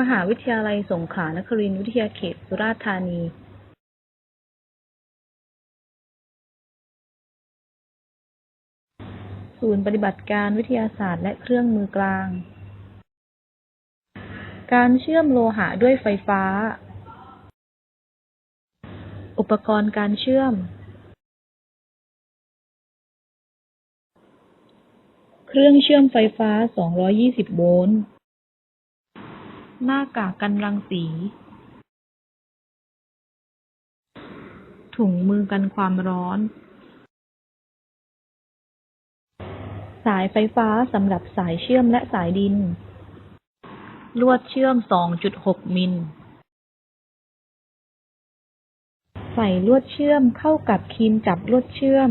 มหาวิทยาลัยสงขลานครินทร์วิทยาเขต สุราษฎร์ธานีศูนย์ปฏิบัติการวิทยาศาสตร์และเครื่องมือกลาง การเชื่อมโลหะด้วยไฟฟ้า อุปกรณ์การเชื่อม เครื่องเชื่อมไฟฟ้า 220 โวลต์ หน้ากากกันรังสี ถุงมือกันความร้อน สายไฟฟ้าสำหรับสายเชื่อมและสายดิน ลวดเชื่อม 2.6 มิล ใส่ลวดเชื่อมเข้ากับครีมจับลวดเชื่อม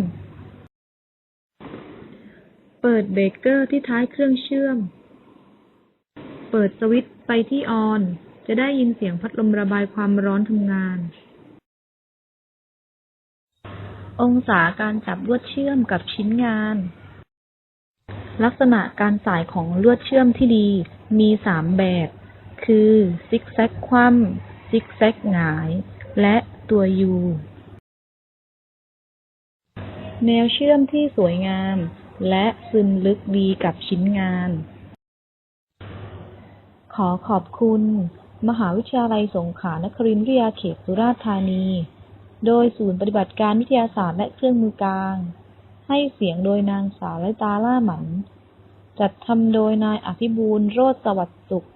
เปิดเบรกเกอร์ที่ท้ายเครื่องเชื่อม ปิดสวิตช์ไปที่ออน จะได้ยินเสียงพัดลมระบายความร้อนทำงาน องศาการจับลวดเชื่อมกับชิ้นงาน ลักษณะการสายของลวดเชื่อมที่ดีมีสามแบบ คือซิกแซกคว่ำซิกแซกหงาย และตัวยูแนวเชื่อมที่สวยงาม และซึมลึกดีกับชิ้นงาน ขอขอบคุณ มหาวิทยาลัยสงขลานครินทร์วิทยาเขตสุราษฎร์ธานี โดยศูนย์ปฏิบัติการวิทยาศาสตร์และเครื่องมือกลาง ให้เสียงโดยนางสาวละตาล่าหมัน จัดทำโดยนายอภิบูลโรจนสวัสดิ์สุข